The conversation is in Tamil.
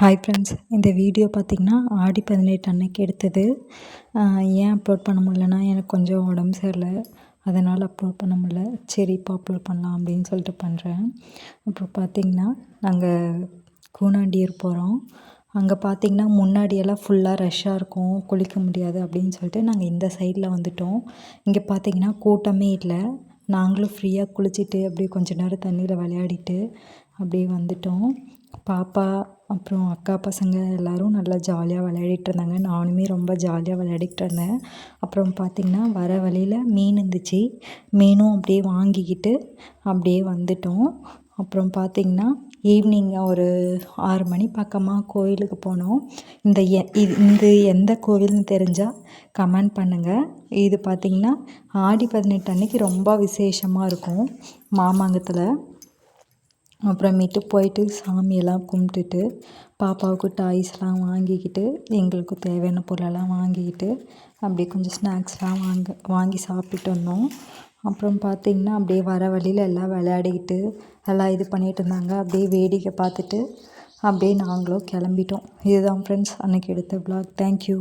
ஹாய் ஃப்ரெண்ட்ஸ் இந்த வீடியோ பார்த்திங்கன்னா ஆடி பதினெட்டு அன்னைக்கு எடுத்தது. ஏன் அப்லோட் பண்ண முடியலன்னா எனக்கு கொஞ்சம் உடம்பு சரியில்லை. அதனால் அப்லோட் பண்ண முடியல. சரி இப்போ அப்லோட் பண்ணலாம் அப்படின்னு சொல்லிட்டு பண்ணுறேன் அப்புறம் பார்த்திங்கன்னா நாங்கள் கூனாண்டியூர் போகிறோம் அங்கே பார்த்திங்கன்னா முன்னாடியெல்லாம் ஃபுல்லாக ரஷ்ஷாக இருக்கும். குளிக்க முடியாது அப்படின்னு சொல்லிட்டு நாங்கள் இந்த சைடில் வந்துட்டோம். இங்கே பார்த்திங்கன்னா கூட்டமே இல்லை. நாங்களும் ஃப்ரீயாக குளிச்சுட்டு அப்படியே கொஞ்ச நேரம் தண்ணியில் விளையாடிட்டு அப்படியே வந்துட்டோம். பாப்பா அப்புறம் அக்கா பசங்க எல்லோரும் நல்லா ஜாலியாக விளையாடிட்டு இருந்தாங்க. நானுமே ரொம்ப ஜாலியாக விளையாடிட்டு இருந்தேன். அப்புறம் பார்த்திங்கன்னா வர வழியில் மீன் இருந்துச்சு. மீனும் அப்படியே வாங்கிக்கிட்டு அப்படியே வந்துட்டோம். அப்புறம் பார்த்திங்கன்னா ஈவினிங் ஒரு ஆறு மணி பக்கமாக கோயிலுக்கு போனோம். இந்த எ இது இந்த எந்த கோவில்னு தெரிஞ்சால் கமெண்ட் பண்ணுங்கள் இது பார்த்திங்கன்னா ஆடி பதினெட்டு அன்னைக்கு ரொம்ப விசேஷமாக இருக்கும் மாமாங்கத்தில். அப்புறமேட்டு போயிட்டு சாமியெல்லாம் கும்பிட்டுட்டு பாப்பாவுக்கு டாய்ஸ்லாம் வாங்கிக்கிட்டு எங்களுக்கு தேவையான பொருளெல்லாம் வாங்கிக்கிட்டு அப்படியே கொஞ்சம் ஸ்நாக்ஸ்லாம் வாங்க வாங்கி சாப்பிட்டு வந்தோம். அப்புறம் பார்த்திங்கன்னா அப்படியே வர வழியில் எல்லாம் விளையாடிக்கிட்டு எல்லாம் இது பண்ணிகிட்டு இருந்தாங்க. அப்படியே வேடிக்கை பார்த்துட்டு அப்படியே நாங்களும் கிளம்பிட்டோம். இதுதான் ஃப்ரெண்ட்ஸ் அன்றைக்கி எடுத்த ப்ளாக் தேங்க்யூ